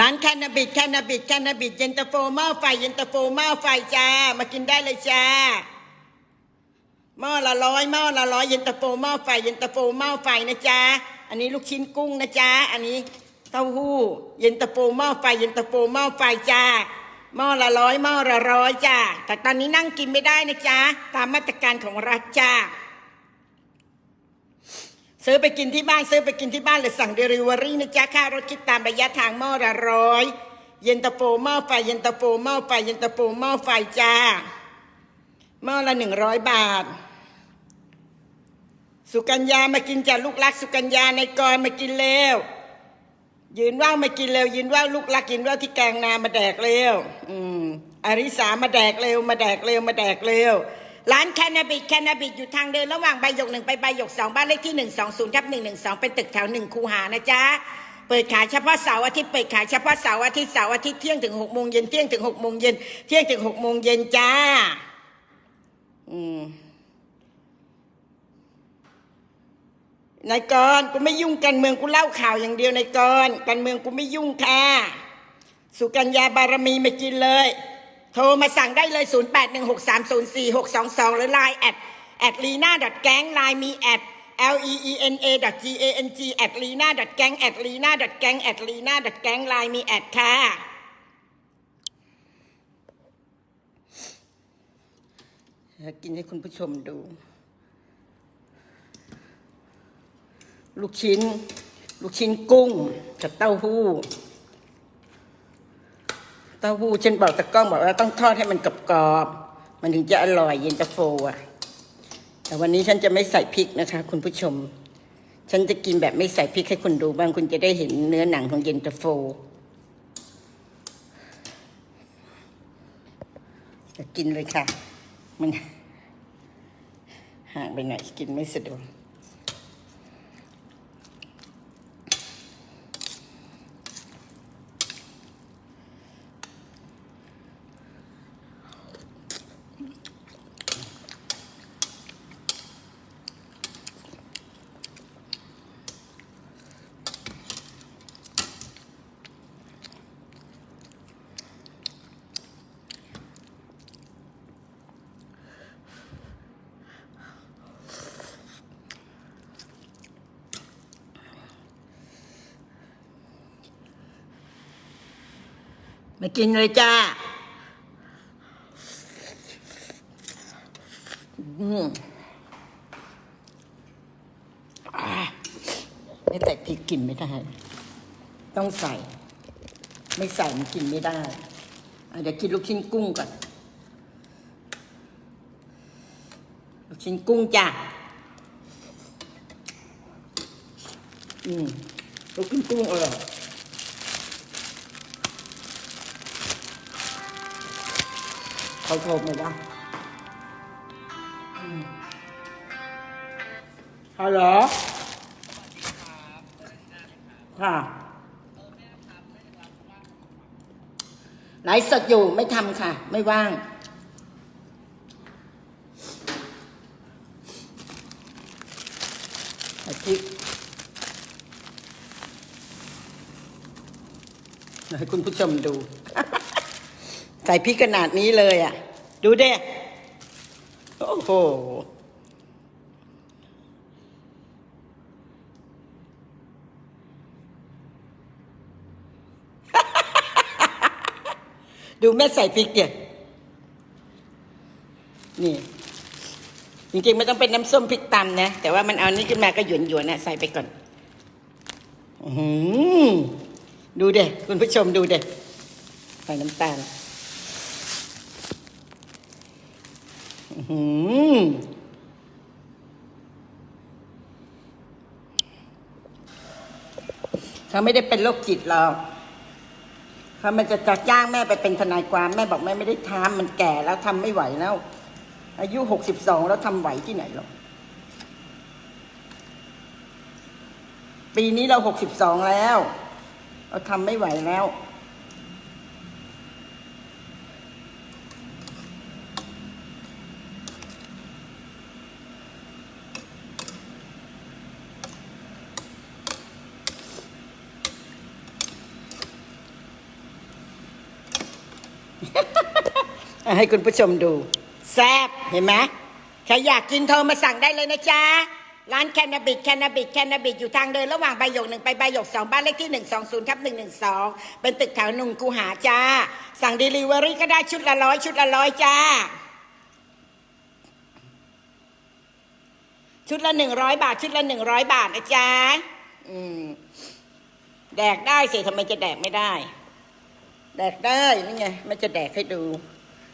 ร้านแคนาบิดแคนาบิดแคนาบิดเย็นตาโฟหม้อไฟเย็นตาโฟหม้อไฟจ้า มากินได้เลยจ้าหม้อละร้อยหม้อละร้อยเย็นตาโฟหม้อไฟเย็นตาโฟหม้อไฟนะจ๊ะอันนี้ลูกชิ้นกุ้งนะจ๊ะอันนี้เต้าหู้ เย็นตาโฟหม้อไฟเย็นตาโฟหม้อไฟจ้าหม้อละร้อยหม้อละร้อยจ้าแต่ตอนนี้นั่งกินไม่ได้นะจ๊ะตามมาตรการของรัฐจ้า ซื้อไปกินที่บ้านซื้อไปกินที่บ้านหรือสั่งเดลิเวอรี่นะจ๊ะค่ารถคิดตามระยะทางหม้อละร้อยเย็นตาโฟหม้อไฟเย็นตาโฟหม้อไฟเย็นตาโฟหม้อไฟจ้าหม้อละหนึ่งร้อยบาท สุกัญญามากินจ้ะลูกรัก สุกัญญาในกรมากินเร็วยืนว่าวมากินเร็วยืนว่าวลูกรักยืนว่าวที่แกงนามาแดกเร็วอืมอริสามาแดกเร็วมาแดกเร็วมาแดกเร็ว ร้านแคนาบิดแคนาบิดอยู่ทางเดินระหว่างใบหยกหนึ่งไปใบหยกสองบ้านเลขที่หนึ่งสองศูนย์ทับหนึ่งหนึ่งสองเป็นตึกแถวหนึ่งคูหานะจ๊ะเปิดขายเฉพาะเสาร์อาทิตย์เปิดขายเฉพาะเสาร์อาทิตย์เสาร์อาทิตย์เที่ยงถึงหกโมงเย็นเที่ยงถึงหกโมงเย็นเที่ยงถึงหกโมงเย็นจ้า อืมนายกรณ์กูไม่ยุ่งการเมืองกูเล่าข่าวอย่างเดียวนายกรณ์การเมืองกูไม่ยุ่งค่ะสุกัญญาบารมีไมากินเลย โทรมาสั่งได้เลย 0816304622 หรือ Line แอดแอดลีน่าแก๊งไลน์มีแอด l e e n a g a n g แอดลีน่าแก๊งแอดลีน่าแก๊งแอดลีน่าแก๊งไลน์มีแอดค่ะกินให้คุณผู้ชมดู ลูกชิ้น ลูกชิ้นกุ้งกับเต้าหู้ เต้าหู้ฉันบอกตะกล้องบอกว่าต้องทอดให้มันกรอบๆมันถึงจะอร่อยเย็นตาโฟอะ แต่วันนี้ฉันจะไม่ใส่พริกนะคะ คุณผู้ชม ฉันจะกินแบบไม่ใส่พริกให้คุณดูบ้างคุณจะได้เห็นเนื้อหนังของเย็นตาโฟจะกินเลยค่ะ มันห่างไปหน่อยกินไม่สะดวก มากินเลยจ้าไม่ใส่พริกกินไม่ได้ ต้องใส่ ไม่ใส่มันกินไม่ได้เดี๋ยวกินลูกชิ้นกุ้งก่อน ลูกชิ้นกุ้งจ้ะ อืม ลูกชิ้นกุ้งอร่อย เขาโทรมาว่าอืมฮัลโหลค่ะไลฟ์สดอยู่ไม่ทำค่ะ ไม่ว่างใส่พริกให้คุณผู้ชมดู ใส่พริกขนาดนี้เลยอะ ดูเด้โอ้โห ดูแม่ใส่พริกเดี๋ยนี่ จริงๆไม่ต้องเป็นน้ำส้มพริกตำนะ แต่ว่ามันเอานี่ขึ้นมาก็หยวนหยวนๆนะใส่ไปก่อน อือหือดูเด้คุณผู้ชมดูเด้ใส่น้ำตาล อื้อหือ เขาไม่ได้เป็นโรคจิตหรอกเขามันจะจะจ้างแม่ไปเป็นทนายความแม่บอกแม่ไม่ได้ทำมันแก่แล้วทำไม่ไหวแล้ว อายุหกสิบสองแล้วทำไหวที่ไหนหรอกปีนี้เราหกสิบสองแล้ว เราทำไม่ไหวแล้ว ให้คุณผู้ชมดู แซ่บเห็นไหมใครอยากกินโทรมาสั่งได้เลยนะจ๊ะ ร้านแคนาบิดแคนาบิดแคนาบิดอยู่ทางเดิน ระหว่างใบหยกหนึ่งไปใบหยกสองบ้านเลขที่หนึ่งสองศูนย์ทับหนึ่งหนึ่งสองเป็นตึกแถวหนุ่งกูหาจ้า สั่งเดลิเวอรี่ก็ได้ชุดละร้อยชุดละร้อยจ้า ชุดละหนึ่งร้อยบาท ชุดละหนึ่งร้อยบาทนะจ๊ะอืมแดกได้สิทำไมจะแดกไม่ได้ แดกได้นี่ไงแม่จะแดกให้ดู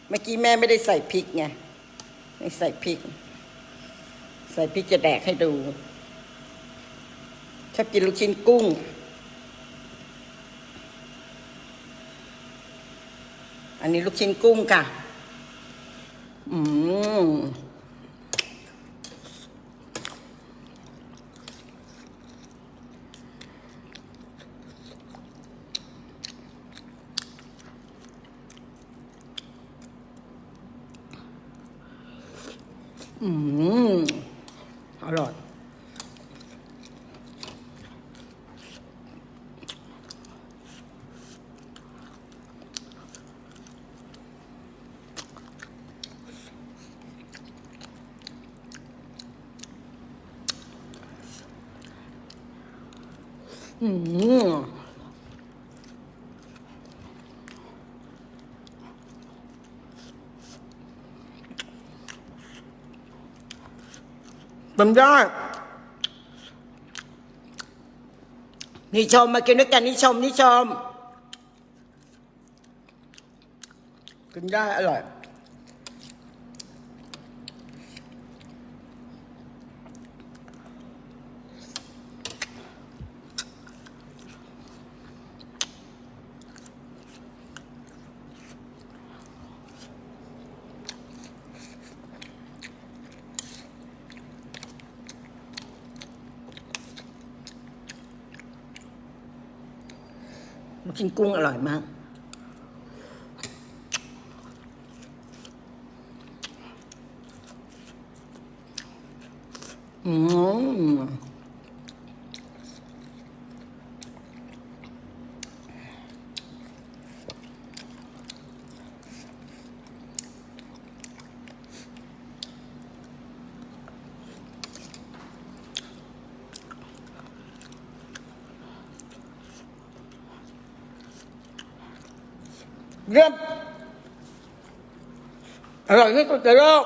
เมื่อกี้แม่ไม่ได้ใส่พริกไงไม่ใส่พริก ใส่พริกจะแดกให้ดูชอบกินลูกชิ้นกุ้ง อันนี้ลูกชิ้นกุ้งค่ะ อืม อืมอร่อยอื มเป็นได้นิชมมากินด้วยกันนิชมนิชมกินได้อร่อย ลูกชิ้นกุ้งอร่อยมาก อืม เยี่ยมอร่อยที่สุดในโลก